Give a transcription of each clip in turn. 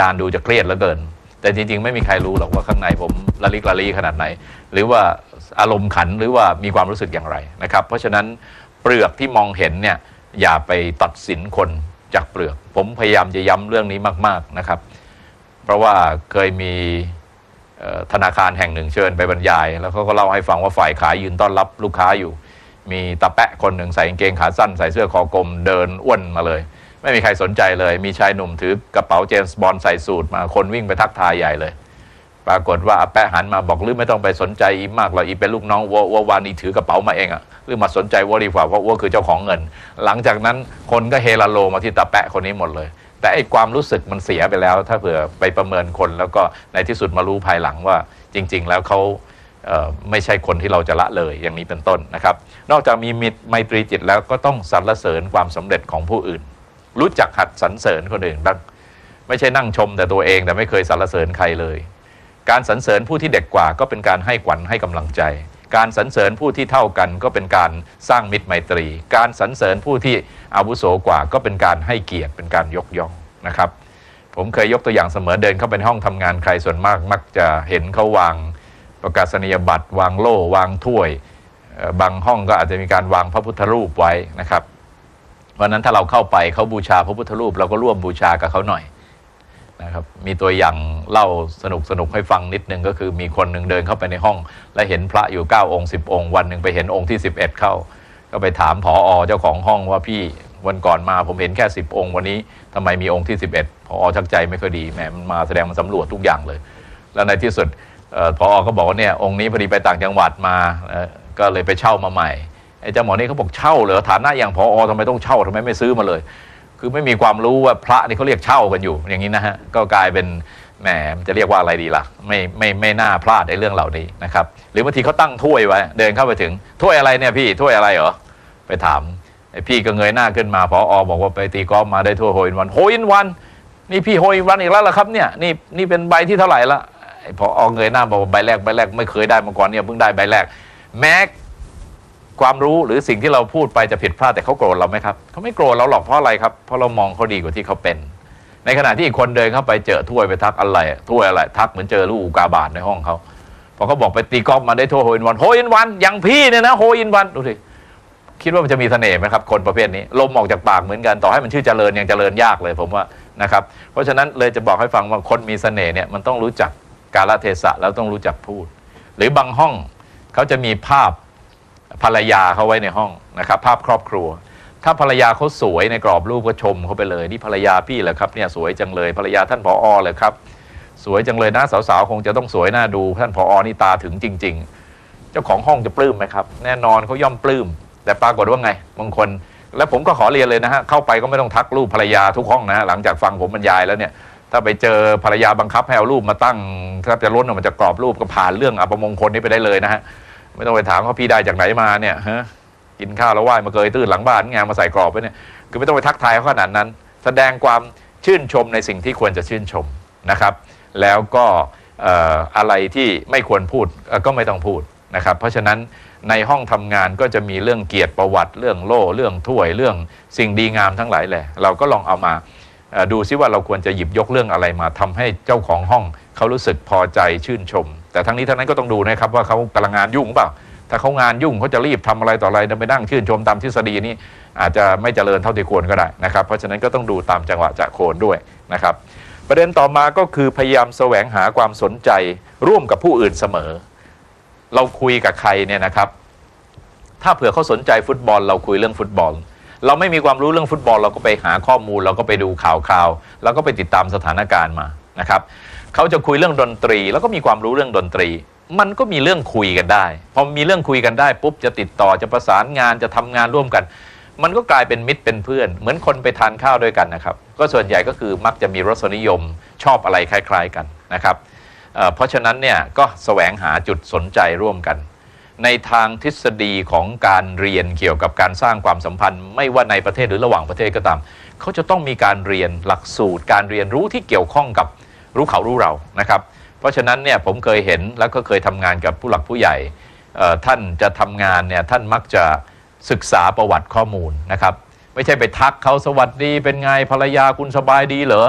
การดูจะเครียดเหลือเกิน แต่จริง ๆ ไม่มีใครรู้หรอกว่าข้างในผมละลิกละลีขนาดไหน หรือว่าอารมณ์ขันหรือว่ามีความรู้สึกอย่างไรนะครับ เพราะฉะนั้นเปลือกที่มองเห็นเนี่ยอย่าไปตัดสินคนจากเปลือก ผมพยายามจะย้ำเรื่องนี้มาก ๆนะครับ เพราะว่าเคยมีธนาคารแห่งหนึ่งเชิญไปบรรยาย แล้วเขาก็เล่าให้ฟังว่าฝ่ายขายยืนต้อนรับลูกค้าอยู่ มีตาแปะคนหนึ่งใส่กางเกงขาสั้นใส่เสื้อคอกลมเดินอ้วนมาเลย ไม่มีใครสนใจเลย มีชายหนุ่มถือกระเป๋าเจมส์บอลใส่สูทมาคนวิ่งไปทักทายใหญ่เลย ปรากฏว่าอาแปะหันมาบอกหรือไม่ต้องไปสนใจอีมากหรอกอีเป็นลูกน้องวัววัววานีถือกระเป๋ามาเองอะหรือมาสนใจวัวดีกว่าเพราะวัวคือเจ้าของเงิน หลังจากนั้นคนก็เฮลาโลมาที่ตาแปะคนนี้หมดเลย แต่ไอความรู้สึกมันเสียไปแล้ว ถ้าเผื่อไปประเมินคนแล้วก็ในที่สุดมารู้ภายหลังว่า จริง ๆ แล้วเขาเไม่ใช่คนที่เราจะละเลยอย่างนี้เป็นต้นนะครับ นอกจากมีมิตรไมตรีจิตแล้วก็ต้องสรรเสริญความสำเร็จของผู้อื่น รู้จักหัดสรรเสริญคนอื่นบ้างไม่ใช่นั่งชมแต่ตัวเองแต่ไม่เคยสรรเสริญใครเลย การสรรเสริญผู้ที่เด็กกว่าก็เป็นการให้ขวัญให้กำลังใจ การสรรเสริญผู้ที่เท่ากันก็เป็นการสร้างมิตรไมตรี การสรรเสริญผู้ที่อาวุโสกว่าก็เป็นการให้เกียรติเป็นการยกย่องนะครับ ผมเคยยกตัวอย่างเสมอเดินเข้าไปในห้องทำงานใครส่วนมากมักจะเห็นเขาวางประกาศนียบัตร วางโล่วางถ้วย บางห้องก็อาจจะมีการวางพระพุทธรูปไว้นะครับ เพราะนั้นถ้าเราเข้าไปเขาบูชาพระพุทธรูป เราก็ร่วมบูชากับเขาหน่อยนะครับมีตัวอย่างเล่าสนุกสนุกให้ฟังนิดนึงก็คือมีคนหนึ่งเดินเข้าไปในห้อง และเห็นพระอยู่ 9 องค์ 10 องค์ วันหนึ่งไปเห็นองค์ที่ 11 เข้า ก็ไปถามผออเจ้าของห้องว่าพี่วันก่อนมาผมเห็นแค่ 10 องค์ วันนี้ทำไมมีองค์ที่ 11ผออชักใจไม่ค่อยดีแหมมันมาแสดงมันสำรวจทุกอย่างเลย แล้วในที่สุดออผออก็บอกว่าเนี่ยองค์นี้พอดีไปต่างจังหวัดมาก็เลยไปเช่ามาใหม่ ไอ้เจ้าหมอนี่เขาบอกเช่าเหรอฐานะอย่างผออทำไมต้องเช่าทำไมไม่ซื้อมาเลย คือไม่มีความรู้ว่าพระนี่เขาเรียกเช่ากันอยู่ อย่างนี้นะฮะก็กลายเป็นแหมจะเรียกว่าอะไรดีล่ะ ไม่ไม่ไม่น่าพลาดในเรื่องเหล่านี้นะครับหรือบางทีเขาตั้งถ้วยไว้ เดินเข้าไปถึงถ้วยอะไรเนี่ยพี่ถ้วยอะไรเหรอไปถามไอ้พี่ก็เงยหน้าขึ้นมาพออบอกว่าไปตีกอล์ฟมาได้ถ้วยโฮอินวันโฮอินวันนี่พี่โฮอินวันอีกแล้วเหรอครับเนี่ยนี่นี่เป็นใบที่เท่าไหร่ละพออเงยหน้าบอกว่าใบแรกใบแรกไม่เคยได้มาก่อนเนี่ยเพิ่งได้ใบแรกแม้ ความรู้หรือสิ่งที่เราพูดไปจะผิดพลาดแต่เขาโกรธเราไหมครับเขาไม่โกรธเราหรอกเพราะอะไรครับเพราะเรามองเขาดีกว่าที่เขาเป็น ในขณะที่อีกคนเดินเข้าไปเจอถ้วยไปทักอะไรถ้วยอะไรทักเหมือนเจอลูกอุกาบาตในห้องเขาพอเขาบอกไปตีกอล์ฟมาได้ถ้วยโฮอินวันโฮอินวันอย่างพี่เนี่ยนะโฮอินวันดูสิคิดว่ามันจะมีเสน่ห์ไหมครับคนประเภทนี้ลมออกจากปากเหมือนกันต่อให้มันชื่อเจริญยังเจริญยากเลยผมว่านะครับเพราะฉะนั้นเลยจะบอกให้ฟังว่าคนมีเสน่ห์เนี่ยมันต้องรู้จักกาลเทศะแล้วต้องรู้จักพูด หรือบางห้องเขาจะมีภาพ ภรรยาเขาไว้ในห้องนะครับภาพครอบครัว ถ้าภรรยาเขาสวยในกรอบรูปก็ชมเขาไปเลย นี่ภรรยาพี่เหรอครับเนี่ยสวยจังเลยภรรยาท่านผออเลยครับ สวยจังเลยนะสาวๆคงจะต้องสวยน่าดูท่านผออนี่ตาถึงจริง ๆ เจ้าของห้องจะปลื้มไหมครับ แน่นอนเขาย่อมปลื้ม แต่ปรากฏว่าไงบางคน แล้วผมก็ขอเรียนเลยนะฮะเข้าไปก็ไม่ต้องทักรูปภรรยาทุกห้องนะฮะหลังจากฟังผมบรรยายแล้วเนี่ยถ้าไปเจอภรรยาบังคับให้เอารูปมาตั้งถ้าจะล้นออกมาจากกรอบรูปก็ผ่านเรื่องอัปมงคลนี้ไปได้เลยนะฮะ ไม่ต้องไปถามว่าพี่ได้จากไหนมาเนี่ยฮะกินข้าวแล้วไหว้มาเกยตื้นหลังบ้านไงมาใส่กรอบไว้เนี่ยคือไม่ต้องไปทักทายเขาขนาดนั้น แสดงความชื่นชมในสิ่งที่ควรจะชื่นชมนะครับ แล้วก็อะไรที่ไม่ควรพูดก็ไม่ต้องพูดนะครับ เพราะฉะนั้นในห้องทำงานก็จะมีเรื่องเกียรติประวัติเรื่องโล่เรื่องถ้วยเรื่องสิ่งดีงามทั้งหลายแหละ เราก็ลองเอามาดูซิว่าเราควรจะหยิบยกเรื่องอะไรมาทำให้เจ้าของห้องเขารู้สึกพอใจชื่นชม แต่ทั้งนี้ทั้งนั้นก็ต้องดูนะครับว่าเขากำลังงานยุ่งหรือเปล่า ถ้าเขางานยุ่งเขาจะรีบทำอะไรต่ออะไรไปนั่งชื่นชมตามทฤษฎีนี้อาจจะไม่เจริญเท่าที่ควรก็ได้นะครับ เพราะฉะนั้นก็ต้องดูตามจังหวะจะโคนด้วยนะครับ ประเด็นต่อมาก็คือพยายามแสวงหาความสนใจร่วมกับผู้อื่นเสมอ เราคุยกับใครเนี่ยนะครับ ถ้าเผื่อเขาสนใจฟุตบอล เราคุยเรื่องฟุตบอล เราไม่มีความรู้เรื่องฟุตบอล เราก็ไปหาข้อมูล เราก็ไปดูข่าวคราวเราก็ไปติดตามสถานการณ์มานะครับ เขาจะคุยเรื่องดนตรี แล้วก็มีความรู้เรื่องดนตรี มันก็มีเรื่องคุยกันได้ พอมีเรื่องคุยกันได้ปุ๊บจะติดต่อจะประสานงานจะทำงานร่วมกัน มันก็กลายเป็นมิตรเป็นเพื่อน เหมือนคนไปทานข้าวด้วยกันนะครับ ก็ส่วนใหญ่ก็คือมักจะมีรสนิยมชอบอะไรคล้าย ๆกันนะครับเเพราะฉะนั้นเนี่ยก็แสวงหาจุดสนใจร่วมกัน ในทางทฤษฎีของการเรียนเกี่ยวกับการสร้างความสัมพันธ์ ไม่ว่าในประเทศหรือระหว่างประเทศก็ตาม เขาจะต้องมีการเรียนหลักสูตร การเรียนรู้ที่เกี่ยวข้องกับ รู้เขารู้เรานะครับ เพราะฉะนั้นเนี่ยผมเคยเห็นแล้วก็เคยทำงานกับผู้หลักผู้ใหญ่ท่านจะทำงานเนี่ยท่านมักจะศึกษาประวัติข้อมูลนะครับ ไม่ใช่ไปทักเขาสวัสดีเป็นไงภรรยาคุณสบายดีเหรอ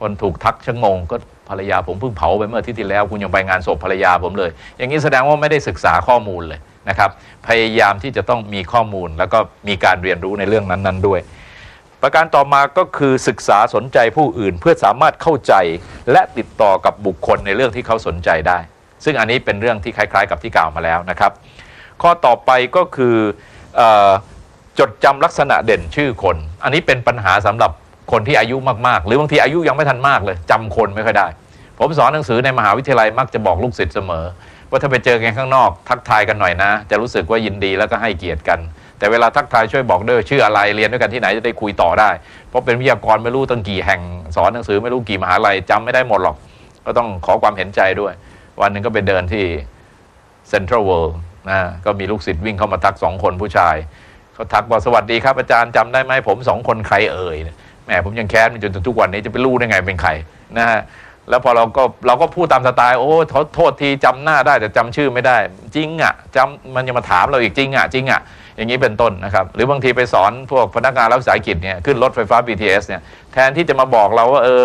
คนถูกทักชะงงก็ภรรยาผมเพิ่งเผาไปเมื่ออาที่ที่แล้ว คุณยังไปงานศพภรรยาผมเลย อย่างนี้แสดงว่าไม่ได้ศึกษาข้อมูลเลยนะครับ พยายามที่จะต้องมีข้อมูลแล้วก็มีการเรียนรู้ในเรื่องนั้น ๆ ด้วย ประการต่อมาก็คือศึกษาสนใจผู้อื่นเพื่อสามารถเข้าใจและติดต่อกับบุคคลในเรื่องที่เขาสนใจได้ ซึ่งอันนี้เป็นเรื่องที่คล้าย ๆ กับที่กล่าวมาแล้วนะครับ ข้อต่อไปก็คืออจดจำลักษณะเด่นชื่อคน อันนี้เป็นปัญหาสำหรับคนที่อายุมากๆ หรือบางทีอายุยังไม่ทันมากเลยจำคนไม่ค่อยได้ ผมสอนหนังสือในมหาวิทยาลัยมักจะบอกลูกศิษย์เสมอ ว่าถ้าไปเจอกันข้างนอก ทักทายกันหน่อยนะ จะรู้สึกว่ายินดีแล้วก็ให้เกียรติกัน แต่เวลาทักทายช่วยบอกด้วยชื่ออะไรเรียนด้วยกันที่ไหนจะได้คุยต่อได้ เพราะเป็นวิทยากรไม่รู้ตั้งกี่แห่งสอนหนังสือไม่รู้กี่มหาลัยจำไม่ได้หมดหรอก ก็ต้องขอความเห็นใจด้วย วันหนึ่งก็ไปเดินที่เซ็นทรัลเวิลด์นะก็มีลูกศิษย์วิ่งเข้ามาทักสองคนผู้ชายเขาทักบอกสวัสดีครับอาจารย์จำได้ไหมผมสองคนใครเอ่ยแหมผมยังแค้นมันจนถึงทุกวันนี้จะไปรู้ได้ไงเป็นใครนะฮะ แล้วพอเราก็เราก็พูดตามสไตล์โอ้เขาโทษทีจำหน้าได้แต่จำชื่อไม่ได้ จริงอะจำมันยังมาถามเราอีกจริงอะจริงอะอย่างนี้เป็นต้นนะครับ หรือบางทีไปสอนพวกพนักงานรัฐวิสาหกิจเนี่ยขึ้นรถไฟฟ้า BTS เนี่ยแทนที่จะมาบอกเราว่าเออ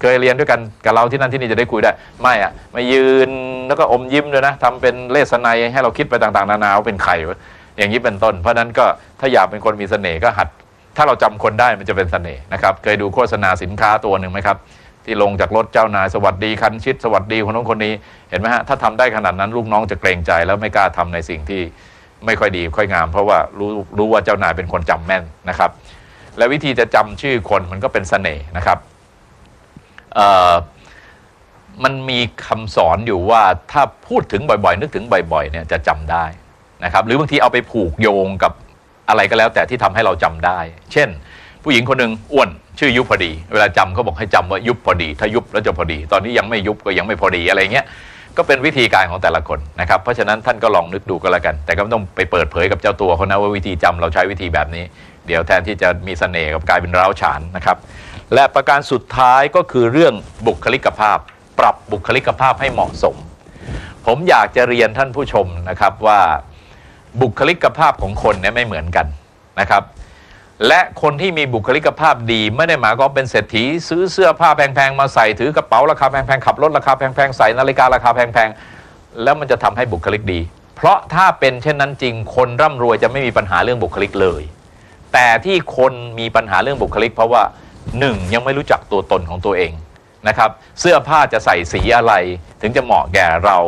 เคยเรียนด้วยกันกับเราที่นั่นที่นี่จะได้คุยได้ ไม่อะมายืนแล้วก็อมยิ้มด้วยนะทำเป็นเลสไนให้เราคิดไปต่างๆ นานาว่าเป็นใครวะอย่างนี้เป็นต้น เพราะฉะนั้นก็ถ้าอยากเป็นคนมีเสน่ห์ก็หัด ถ้าเราจำคนได้มันจะเป็นเสน่ห์นะครับเคยดูโฆษณาสินค้าตัวหนึ่งไหมครับ ที่ลงจากรถเจ้านายสวัสดีคันชิดสวัสดีคนนู้นคนนี้เห็นไหมฮะถ้าทำได้ขนาดนั้นลูกน้องจะเกรงใจแล้วไม่กล้าทำในสิ่งที่ไม่ค่อยดีค่อยงาม เพราะว่ารู้รู้ว่าเจ้านายเป็นคนจำแม่นนะครับ และวิธีจะจำชื่อคนมันก็เป็นเสน่ห์นะครับเอ่อมันมีคำสอนอยู่ว่าถ้าพูดถึงบ่อยๆ นึกถึงบ่อยๆเนี่ยจะจำได้นะครับ หรือบางทีเอาไปผูกโยงกับอะไรก็แล้วแต่ที่ทำให้เราจำได้ เช่น ผู้หญิงคนหนึ่งอ้วนชื่อยุบพอดี เวลาจำเขาบอกให้จำว่ายุบพอดี ถ้ายุบแล้วจะพอดี ตอนนี้ยังไม่ยุบก็ยังไม่พอดีอะไรเงี้ยก็เป็นวิธีการของแต่ละคนนะครับ เพราะฉะนั้นท่านก็ลองนึกดูก็แล้วกัน แต่ก็ไม่ต้องไปเปิดเผยกับเจ้าตัวเขานะว่าวิธีจำเราใช้วิธีแบบนี้ เดี๋ยวแทนที่จะมีเสน่ห์กับกลายเป็นร้าวฉานนะครับ และประการสุดท้ายก็คือเรื่องบุคลิกภาพ ปรับบุคลิกภาพให้เหมาะสม ผมอยากจะเรียนท่านผู้ชมนะครับว่าบุคลิกภาพของคนเนี่ยไม่เหมือนกันนะครับ และคนที่มีบุคลิกภาพดีไม่ได้หมายความเป็นเศรษฐี ซื้อเสื้อผ้าแพงๆมาใส่ถือกระเป๋าราคาแพงๆขับรถราคาแพงๆใส่นาฬิการาคาแพงๆแล้วมันจะทำให้บุคลิกดี เพราะถ้าเป็นเช่นนั้นจริง คนร่ำรวยจะไม่มีปัญหาเรื่องบุคลิกเลย แต่ที่คนมีปัญหาเรื่องบุคลิก เพราะว่าหนึ่งยังไม่รู้จักตัวตนของตัวเองนะครับเสื้อผ้าจะใส่สีอะไร ถึงจะเหมาะแก่เรา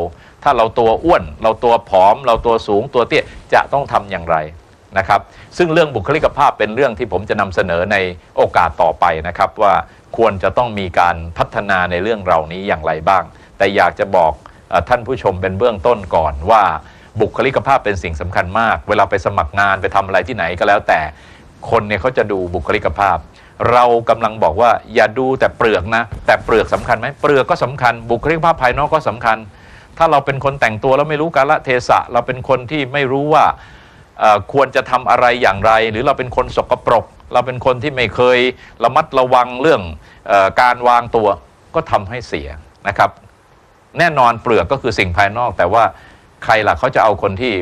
ถ้าเราตัวอ้วน เราตัวผอม เราตัวสูงตัวเตี้ยจะต้องทำอย่างไร นะครับ ซึ่งเรื่องบุคลิกภาพเป็นเรื่องที่ผมจะนำเสนอในโอกาสต่อไปนะครับ ว่าควรจะต้องมีการพัฒนาในเรื่องเหล่านี้อย่างไรบ้าง แต่อยากจะบอกท่านผู้ชมเป็นเบื้องต้นก่อนว่าบุคลิกภาพเป็นสิ่งสำคัญมาก เวลาไปสมัครงานไปทำอะไรที่ไหนก็แล้ว แต่คนเนี่ยเขาจะดูบุคลิกภาพ เรากำลังบอกว่าอย่าดูแต่เปลือกนะ แต่เปลือกสำคัญไหมเปลือกก็สำคัญ บุคลิกภาพภายนอกก็สำคัญ ถ้าเราเป็นคนแต่งตัวแล้วไม่รู้กาลเทศะ เราเป็นคนที่ไม่รู้ว่า ควรจะทำอะไรอย่างไร หรือเราเป็นคนสกปรก เราเป็นคนที่ไม่เคยระมัดระวังเรื่องอการวางตัวก็ทำให้เสียนะครับ แน่นอนเปลือกก็คือสิ่งภายนอก แต่ว่าใครล่ะเขาจะเอาคนที่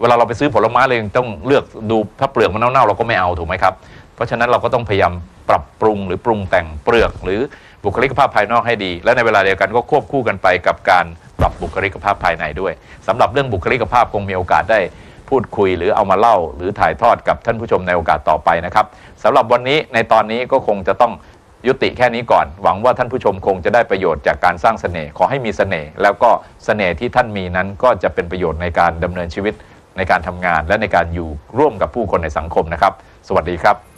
เวลาเราไปซื้อผลไม้เลยต้องเลือกดูถ้าเปลือกมันเน่าๆเราก็ไม่เอาถูกไหมครับเพราะฉะนั้นเราก็ต้องพยายามปรับปรุงหรือปรุงแต่งเปลือกหรือบุคลิกภาพภายนอกให้ดี และในเวลาเดียวกันก็ควบคู่กันไปกับการปรับบุคลิกภาพภายในด้วยสำหรับเรื่องบุคลิกภาพคงมีโอกาสได้ พูดคุย หรือเอามาเล่า หรือถ่ายทอดกับท่านผู้ชมในโอกาสต่อไปนะครับสำหรับวันนี้ในตอนนี้ก็คงจะต้องยุติแค่นี้ก่อน หวังว่าท่านผู้ชมคงจะได้ประโยชน์จากการสร้างเสน่ห์ขอให้มีเสน่ห์แล้วก็เสน่ห์ที่ท่านมีนั้นก็จะเป็นประโยชน์ในการดำเนินชีวิตในการทำงาน และในการอยู่ร่วมกับผู้คนในสังคมนะครับ สวัสดีครับ